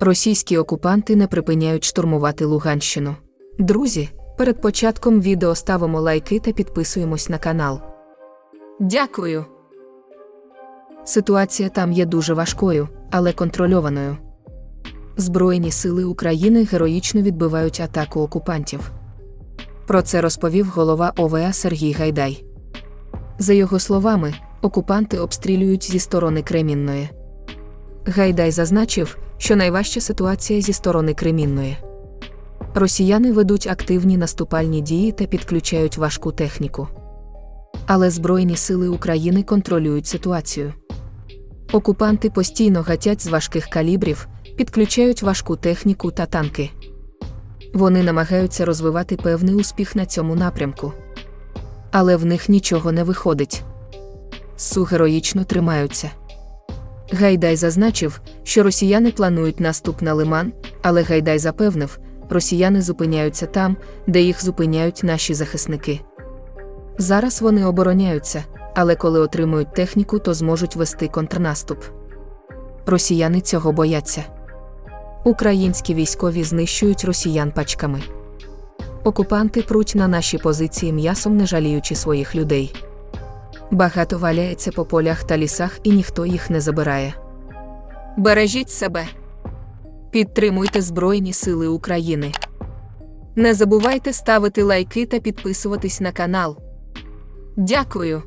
Російські окупанти не припиняють штурмувати Луганщину. Друзі, перед початком відео ставимо лайки та підписуємось на канал. Дякую. Ситуація там є дуже важкою, але контрольованою. Збройні сили України героїчно відбивають атаку окупантів. Про це розповів голова ОВА Сергій Гайдай. За його словами, окупанти обстрілюють зі сторони Кремінної. Гайдай зазначив, що найважча ситуація зі сторони Кремінної. Росіяни ведуть активні наступальні дії та підключають важку техніку. Але Збройні сили України контролюють ситуацію. Окупанти постійно гатять з важких калібрів, підключають важку техніку та танки. Вони намагаються розвивати певний успіх на цьому напрямку. Але в них нічого не виходить. Су героїчно тримаються. Гайдай зазначив, що росіяни планують наступ на лиман, але Гайдай запевнив, росіяни зупиняються там, де їх зупиняють наші захисники. Зараз вони обороняються, але коли отримують техніку, то зможуть вести контрнаступ. Росіяни цього бояться. Українські військові знищують росіян пачками. Окупанти пруть на наші позиції м'ясом, не жаліючи своїх людей. Багато валяється по полях та лісах, і ніхто їх не забирає. Бережіть себе. Підтримуйте Збройні Сили України. Не забувайте ставити лайки та підписуватись на канал. Дякую.